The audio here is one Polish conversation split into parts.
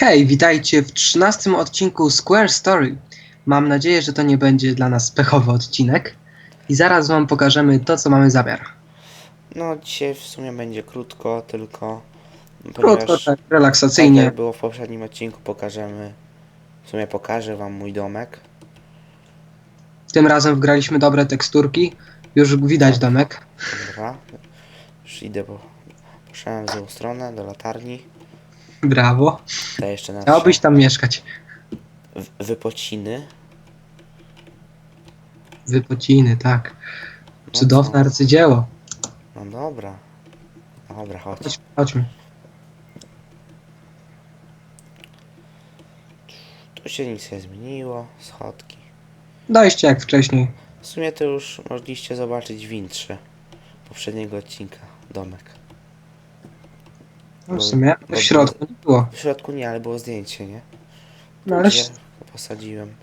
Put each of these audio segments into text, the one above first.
Hej, witajcie w 13 odcinku Square Story. Mam nadzieję, że to nie będzie dla nas pechowy odcinek. I zaraz wam pokażemy to, co mamy zamiar. No dzisiaj w sumie będzie krótko, tylko Krótko, ponieważ tak, tak relaksacyjnie. jak było w poprzednim odcinku pokażemy, w sumie pokażę wam mój domek. Tym razem wgraliśmy dobre teksturki. Już widać domek. Dobra, już idę, bo poszedłem w złą stronę, do latarni. Brawo. Tutaj jeszcze na Chciałbyś tam mieszkać. w- wypociny. Wypociny, tak. No Cudowne arcydzieło. No dobra. Dobra, chodź. Chodź, chodźmy. Tu się nic nie zmieniło, schodki. Dojście jak wcześniej. W sumie to już mogliście zobaczyć w intrze poprzedniego odcinka, domek. No w sumie Bo- w środku nie było. W środku nie, ale było zdjęcie, nie? No ale Gdzie posadziłem.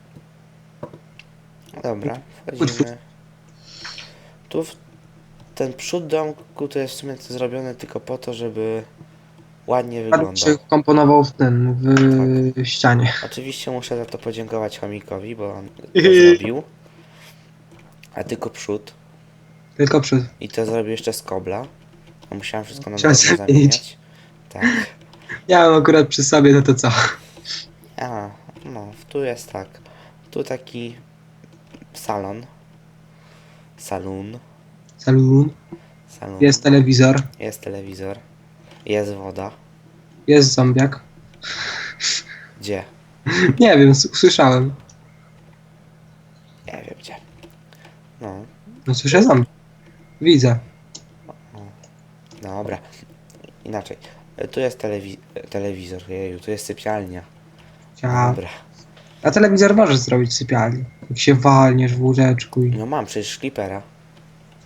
Dobra, wchodzimy. Tu w ten przód domku to jest w sumie to zrobione tylko po to, żeby ładnie wyglądał. się komponował w ten, w ścianie. Oczywiście muszę za to podziękować chomikowi, bo on to zrobił. A tylko przód. Tylko przed. I to zrobił jeszcze z kobla. Musiałem wszystko na zamienić. zamieniać. Tak. Ja mam akurat przy sobie, no to co? A, no, tu jest tak. Tu taki salon. Salon. Salon. Salon. Jest telewizor. Jest telewizor. Jest woda. Jest zombiak. Gdzie? Nie wiem, s- usłyszałem. Nie wiem gdzie. No, No słyszę zombie. Widzę. dobra. Inaczej. E, Tu jest telewi telewizor. Jeju, tu jest sypialnia. A, Dobra. a telewizor możesz zrobić w sypialni. Jak się walniesz w łóżeczku i No mam przecież Clippera.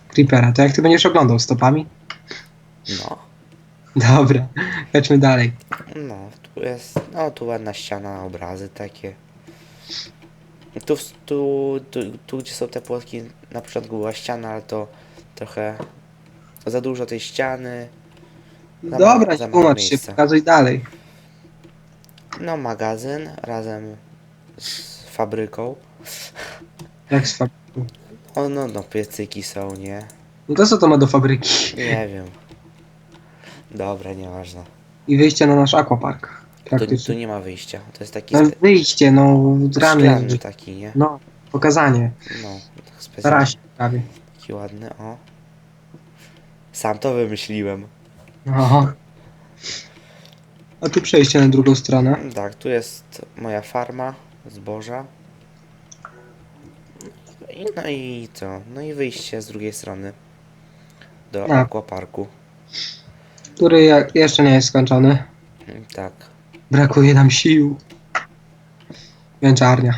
creepera, to jak ty będziesz oglądał stopami? No. Dobra, chodźmy dalej. No, tu jest. No, tu ładna ściana, obrazy takie. Tu, w- tu, tu, tu gdzie są te płotki, na początku była ściana, ale to trochę za dużo tej ściany. Za ma- Dobra, za nie mało tłumacz się, miejsca. pokazuj dalej. No, magazyn razem z fabryką. Jak z fabryką. O, no, no, piecyki są, nie? No to co to ma do fabryki? Nie wiem. Dobra, nieważne. I wyjście na nasz aquapark. Tu, tu Praktycznie. nie ma wyjścia. To jest taki No wyjście, no szklany taki, nie? No, pokazanie. No, tak specjalnie. Tarasie prawie. Taki ładny, o. Sam to wymyśliłem. Aha. A tu przejście na drugą stronę. Tak, tu jest moja farma zboża. I, no i co? No i wyjście z drugiej strony. Do Tak. aquaparku. Który ja- jeszcze nie jest skończony. Mm, Tak. Brakuje nam sił. Męczarnia.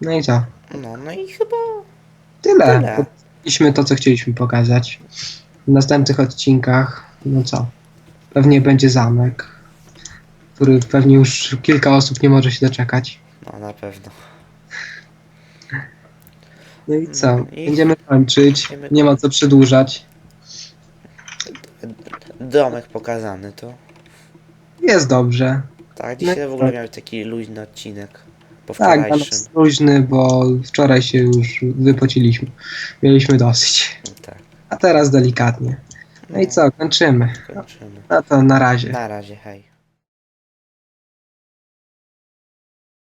No i co? No, no i chyba Tyle. Tyle. To, co chcieliśmy pokazać. W następnych odcinkach, no co? Pewnie będzie zamek, który pewnie już kilka osób nie może się doczekać. no na pewno. No i co? No i- Będziemy kończyć. Będziemy Nie ma co przedłużać. Domek pokazany to. Jest dobrze. Tak, dzisiaj No w ogóle miał taki luźny odcinek. Po Tak, wczorajszym. nas luźny, bo wczoraj się już wypociliśmy. Mieliśmy dosyć. A teraz delikatnie. No i co? Kończymy. Kończymy. No to na razie. Na razie, hej.